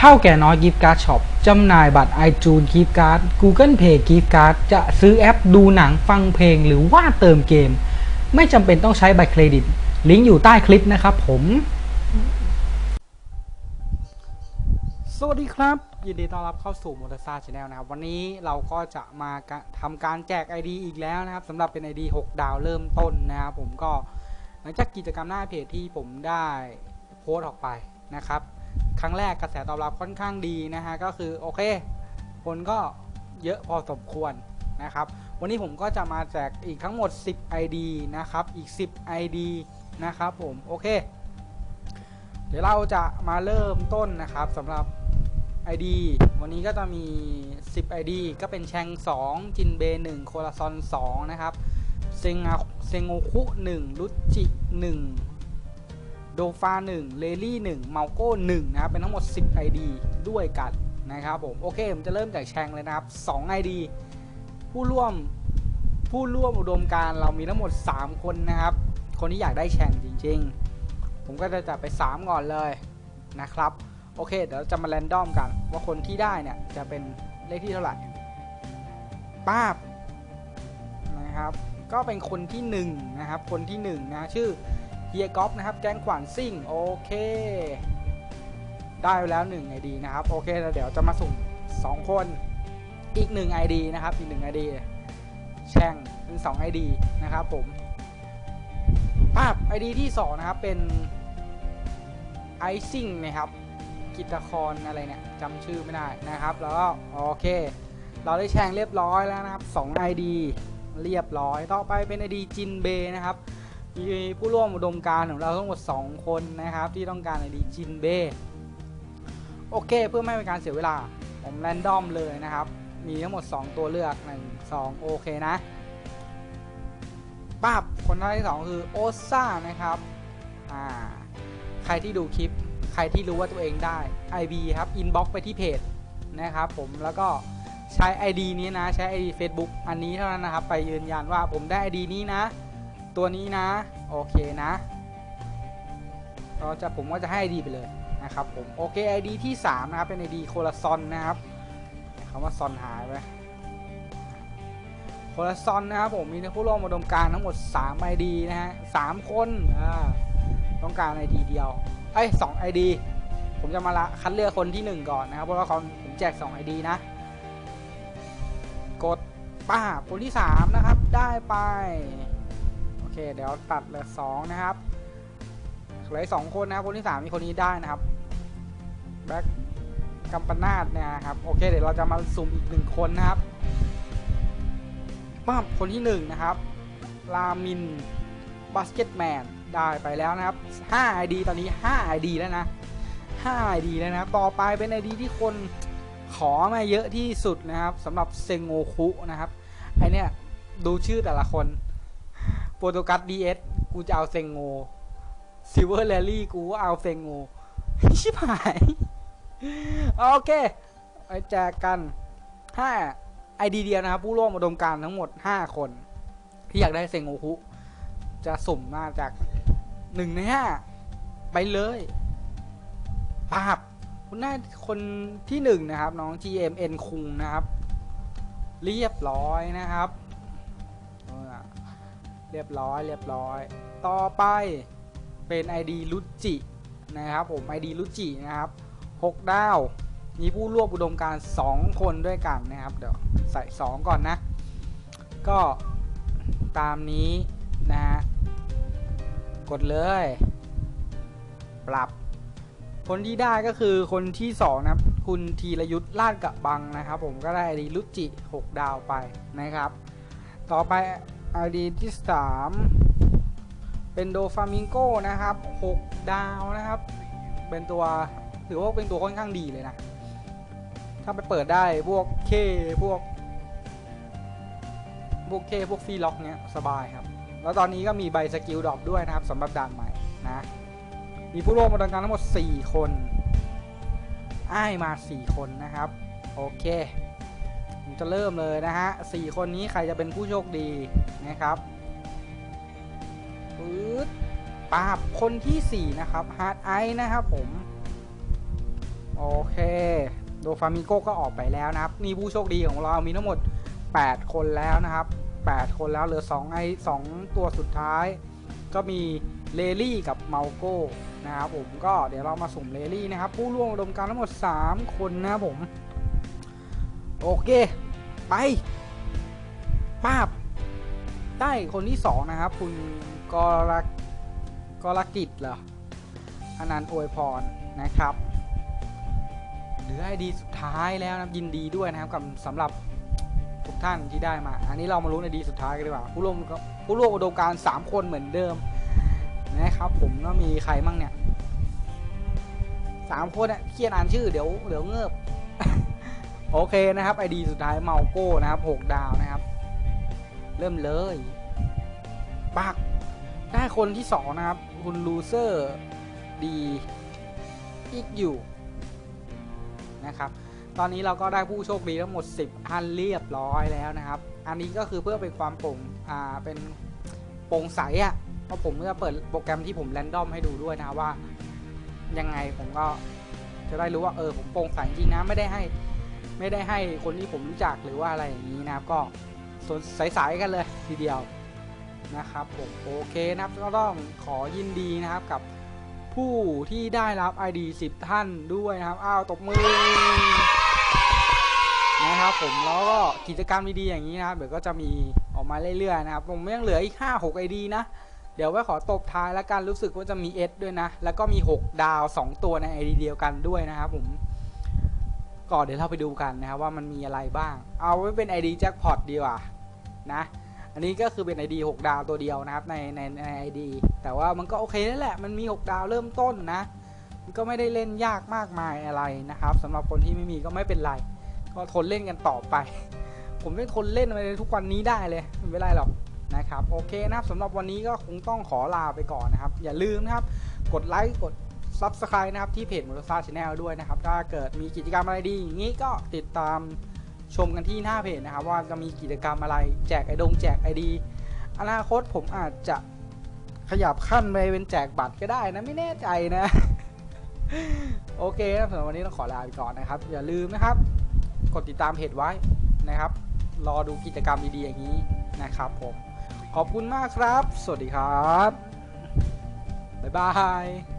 เท่าแก่น้อยกิฟต์การ์ดช็อปจำหน่ายบัตร iTunes กิฟต์การ์ด Google Play กิฟต์การ์ดจะซื้อแอปดูหนังฟังเพลงหรือว่าเติมเกม ไม่จำเป็นต้องใช้บัตรเครดิต ลิงก์อยู่ใต้คลิปนะครับผม สวัสดีครับ ยินดีต้อนรับเข้าสู่มอเตอร์ซาชาแนลนะครับ วันนี้เราก็จะมาทำการแจก ID อีกแล้วนะครับสำหรับเป็น ID 6 ดาวเริ่มต้นนะครับผมก็หลังจากกิจกรรมหน้าเพจที่ผมได้โพสต์ออกไปนะครับ ครั้งแรกกระแสตอบรับค่อนข้างดีนะฮะก็คือโอเค คนก็เยอะพอสมควรนะครับ วันนี้ผมก็จะมาแจกอีกทั้งหมด 10 ID นะครับ อีก 10 ID นะครับผม โอเค เดี๋ยวเราจะมาเริ่มต้นนะครับสำหรับ ID วันนี้ก็จะมี 10 ID ก็เป็นแชง 2 จินเบ 1 โคลาซอน 2 นะครับ เซงอาเซงโอคุ 1 รุจิ 1 โดฟา1เลลี่1เมาโก้1นะครับ เป็นทั้งหมด 10 ID ด้วยกันนะครับผม โอเคผมจะเริ่มจากแชงเลยนะครับ 2 ID ผู้ร่วมผู้ร่วมอุดมการเรามีทั้งหมด 3 คนนะครับ คนที่อยากได้แชงจริง ๆ ผมก็จะจัดไป 3 ก่อนเลยนะครับ โอเค เดี๋ยวจะมาแรนดอมกัน ว่าคนที่ได้เนี่ยจะเป็นเลขที่เท่าไหร่ป้าบนะครับ ก็เป็นคนที่1นะครับ คนที่1นะชื่อ เฮียก๊อฟนะครับ แก๊งขวานซิ่ง โอเค ได้ไปแล้ว1 ID นะครับ โอเคแล้วเดี๋ยวจะมาสุ่ม 2 คน อีก 1 ID นะครับ อีก 1 ID แช่งเป็น 2 ID นะครับผมป้าบ ID ที่ 2 นะครับ เป็นไอซิ่งนะครับกิตคอนอะไรเนี่ยจำชื่อไม่ได้นะครับ แล้วก็โอเค เราได้แชงเรียบร้อยแล้วนะครับ 2 ID เรียบร้อย ต่อไปเป็น ID จินเบนะครับ มีผู้ร่วมอุดมการของเราทั้งหมด 2 คนนะครับ ที่ต้องการ ID จินเบ้โอเค เพื่อไม่ให้เป็นการเสียเวลา ผมแรนดอมเลยนะครับ มีทั้งหมด 2 ตัวเลือก 1 2 โอเคนะป้าบคนที่สองคือโอซ่านะครับอ่าใครที่ดูคลิป ใครที่รู้ว่าตัวเองได้ IB ครับ inbox ไปที่เพจนะครับผมแล้วก็ใช้ ID นี้นะ ใช้ ID Facebook อันนี้เท่านั้นนะครับ ไปยืนยันว่าผมได้ ID นี้นะ ตัวนี้นะ โอเคนะเราจะผมก็จะให้ ID ไปเลยนะครับผมโอเค ID ที่ 3 นะครับ เป็น ID โคลาซอนนะครับคำว่าซอนหายไปโคลาซอนนะครับผมมีผู้ร่วมอุดมการทั้งหมด 3 ID นะฮะ3คนอ่าต้องการ ID เดียวเอ้ยสองไอดีผมจะมาละคัดเลือกคนที่หนึ่งก่อนนะครับเพราะว่าเขาผมแจกสองไอดีนะ กดป้าคนที่สามนะครับ ได้ไป เคเดี๋ยวตัดเหลือสองนะครับเหลือสองคนนะครับคนที่สามมีคนนี้ได้นะครับแบ็คกัมปนาดเนี่ยครับโอเคเดี๋ยวเราจะมาสุ่มอีกหนึ่งคนนะครับป้าบคนที่หนึ่งนะครับลามินบาสเกตแมนได้ไปแล้วนะครับ5 ID ตอนนี้ 5 ID แล้วนะ5 ID แล้วนะต่อไปเป็น ID ที่คนขอมาเยอะที่สุดนะครับสำหรับเซงโงคุนะครับไอเนี้ยดูชื่อแต่ละคน โปรโตกัส DS กูจะเอาเซงโงซิเวอร์แลลี่กูเอาเซงโงชิบหาย โอเคไปแจกกัน5 ID เดียวนะครับ ผู้ร่วมอุดมการทั้งหมด 5 คน ที่อยากได้เซงโงคุจะสุ่มมาจากหนึ่งในห้าไปเลยปาบคุณได้คนที่หนึ่งนะครับ น้อง GMN คุงนะครับ เรียบร้อยนะครับ เรียบร้อยเรียบร้อย ต่อไปเป็น ID ลุจินะครับผม ID ลุจินะครับ 6 ดาว มีผู้ร่วมอุดมการ 2 คนด้วยกันนะครับ เดี๋ยวใส่ 2 ก่อนนะ ก็ตามนี้นะฮะ กดเลย ปรับ คนที่ได้ก็คือคนที่ 2 นะครับ คุณธีรยุทธ์ลาดกระบังนะครับ ผมก็ได้ไอดีลุจิ 6 ดาวไปนะครับ ต่อไป ไอดีที่ 3 เป็นโดฟามิงโกนะครับ 6 ดาวนะครับ เป็นตัวถือว่าเป็นตัวค่อนข้างดีเลยนะ ถ้าไปเปิดได้พวกเคพวกพวกเคพวกฟรีล็อกเนี้ยสบายครับ แล้วตอนนี้ก็มีใบสกิลดรอปด้วยนะครับสำหรับด่านใหม่นะ มีผู้ร่วมมาดการทั้งหมด 4 คน อ้ายมา 4 คนนะครับ โอเค จะเริ่มเลยนะฮะ4คนนี้ใครจะเป็นผู้โชคดีนะครับปึ๊ดปาบคนที่4นะครับฮาร์ดไอนะครับผม โอเค โดฟามิโกก็ออกไปแล้วนะครับ นี่ผู้โชคดีของเรามีทั้งหมด 8 คนแล้วนะครับ 8 คนแล้วเหลือ2ไอ2ตัวสุดท้าย ก็มีเลลี่กับเมาโก้นะครับผมก็เดี๋ยวเรามาสุ่มเลลี่นะครับ ผู้ร่วมอุดมการทั้งหมด 3 คนนะครับผม โอเค ไปป้าบได้คนที่2นะครับ คุณกรกรกิจเหรออนันต์อวยพรนะครับเหลือไอดีสุดท้ายแล้วนะยินดีด้วยนะครับกับสำหรับทุกท่านที่ได้มา อันนี้เรามารู้ในดีสุดท้ายกันดีกว่า ผู้ร่วมผู้ร่วมอุดมการณ์สามคนเหมือนเดิมนะครับผมก็มีใครมั่งเนี่ยสามคนเนี่ยเครียดอ่านชื่อเดี๋ยวเดี๋ยวเงือบ โอเคนะครับไอดีสุดท้ายเมาโก้นะครับหกดาวนะครับ เริ่มเลยปักได้คนที่สองนะครับ คุณลูเซอร์ดีอีกอยู่นะครับ ตอนนี้เราก็ได้ผู้โชคดีทั้งหมด 10 อันเรียบร้อยแล้วนะครับ อันนี้ก็คือเพื่อเป็นความโปร่งอ่าเป็นโปร่งใสอะ่ะเพราะผมจะเปิดโปรแกรมที่ผมแรนดอมให้ดูด้วยนะว่า ยังไงผมก็จะได้รู้ว่าเออผมโปร่งใสจริงนะไม่ได้ให้ ไม่ได้ให้คนที่ผมรู้จักหรือว่าอะไรอย่างนี้นะครับ ก็สนใสๆกันเลยทีเดียวนะครับผมโอเคนะครับก็ต้องขอยินดีนะครับกับผู้ที่ได้รับ ID 10 ท่านด้วยนะครับอ้าวตบมือนะครับผมแล้วก็กิจกรรมดีๆอย่างนี้นะครับเดี๋ยวก็จะมีออกมาเรื่อยๆนะครับผมยังเหลืออีก 5 6 ID นะเดี๋ยวไว้ขอตบท้ายแล้วกันรู้สึกว่าจะมี S ด้วยนะ แล้วก็มี 6 ดาว 2 ตัวใน ID เดียวกันด้วยนะครับผม ก็เดี๋ยวเราไปดูกันนะครับว่ามันมีอะไรบ้าง เอาไว้เป็น ID แจ็คพอตดีกว่านะ อันนี้ก็คือเป็น ID 6 ดาวตัวเดียวนะครับในในใน ID แต่ว่ามันก็โอเคนั่นแหละ มันมี 6 ดาวเริ่มต้นนะมันก็ไม่ได้เล่นยากมากมายอะไรนะครับสำหรับคนที่ไม่มีก็ไม่เป็นไร ก็ทนเล่นกันต่อไป ผมไม่ทนเล่นมาในทุกวันนี้ได้เลยไม่เป็นไรหรอกนะครับโอเคนะครับสำหรับวันนี้ก็คงต้องขอลาไปก่อนนะครับ อย่าลืมนะครับ กดไลค์กด Subscribe นะครับที่เพจมูลค่าชาแนลด้วยนะครับ ถ้าเกิดมีกิจกรรมอะไรดีอย่างนี้ก็ติดตามชมกันที่หน้าเพจนะครับ ว่าจะมีกิจกรรมอะไรแจกไอดงแจกไอดี อนาคตผมอาจจะขยับขั้นไปเป็นแจกบัตรก็ได้นะไม่แน่ใจนะ โอเคนะสำหรับวันนี้ต้องขอลาไปก่อนนะครับ อย่าลืมนะครับ กดติดตามเพจไว้นะครับ รอดูกิจกรรมดีๆอย่างนี้นะครับผมขอบคุณมากครับ สวัสดีครับ บ๊ายบาย